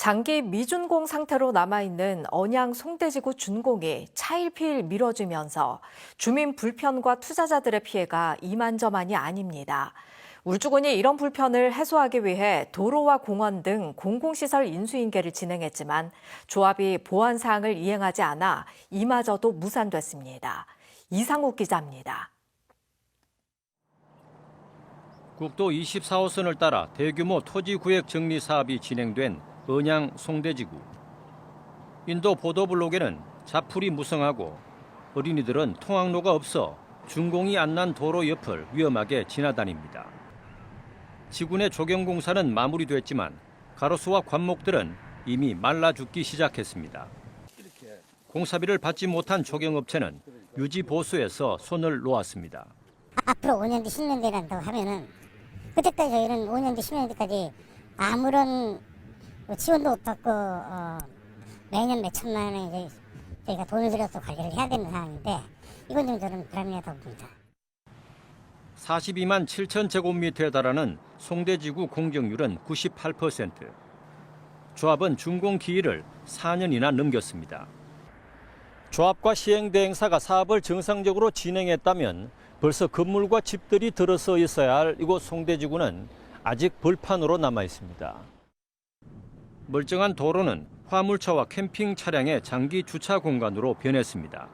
장기 미준공 상태로 남아있는 언양 송대지구 준공이 차일피일 미뤄지면서 주민 불편과 투자자들의 피해가 이만저만이 아닙니다. 울주군이 이런 불편을 해소하기 위해 도로와 공원 등 공공시설 인수인계를 진행했지만 조합이 보안 사항을 이행하지 않아 이마저도 무산됐습니다. 이상욱 기자입니다. 국도 24호선을 따라 대규모 토지 구획 정리 사업이 진행된 언양 송대지구. 인도 보도블록에는 자풀이 무성하고 어린이들은 통학로가 없어 준공이 안 난 도로 옆을 위험하게 지나다닙니다. 지군의 조경 공사는 마무리됐지만 가로수와 관목들은 이미 말라 죽기 시작했습니다. 공사비를 받지 못한 조경업체는 유지 보수에서 손을 놓았습니다. 앞으로 5년 뒤, 10년 뒤란다고 하면은 그때까지 저희는 5년 뒤, 10년 뒤까지 아무런 뭐 지원도 못 받고 어, 매년 몇 천만 원에 이제 저희가 돈을 들여서 관리를 해야 되는 상황인데 이건 좀 저는 불합리하다고 봅니다. 42만 7천 제곱미터에 달하는 송대지구 공정률은 98%. 조합은 준공 기일을 4년이나 넘겼습니다. 조합과 시행대행사가 사업을 정상적으로 진행했다면 벌써 건물과 집들이 들어서 있어야 할 이곳 송대지구는 아직 벌판으로 남아 있습니다. 멀쩡한 도로는 화물차와 캠핑 차량의 장기 주차 공간으로 변했습니다.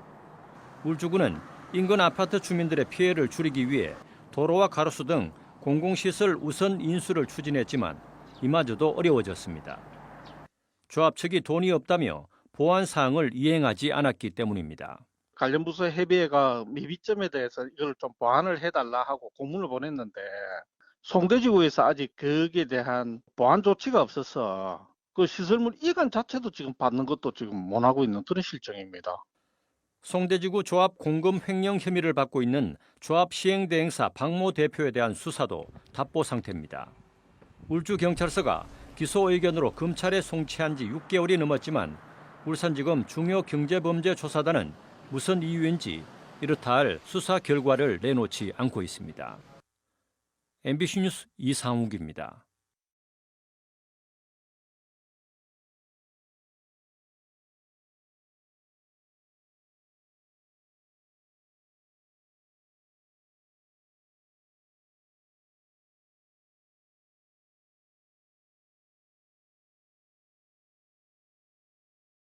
울주군은 인근 아파트 주민들의 피해를 줄이기 위해 도로와 가로수 등 공공시설 우선 인수를 추진했지만 이마저도 어려워졌습니다. 조합 측이 돈이 없다며 보안 사항을 이행하지 않았기 때문입니다. 관련 부서 협의회가 미비점에 대해서 이걸 좀 보완을 해달라 하고 공문을 보냈는데 송대지구에서 아직 거기에 대한 보완 조치가 없어서 그 시설물 이관 자체도 지금 받는 것도 지금 못 하고 있는 그런 실정입니다. 송대지구 조합 공금 횡령 혐의를 받고 있는 조합 시행대행사 박모 대표에 대한 수사도 답보 상태입니다. 울주경찰서가 기소 의견으로 검찰에 송치한 지 6개월이 넘었지만 울산지검 중요경제범죄조사단은 무슨 이유인지 이렇다 할 수사 결과를 내놓지 않고 있습니다. MBC 뉴스 이상욱입니다.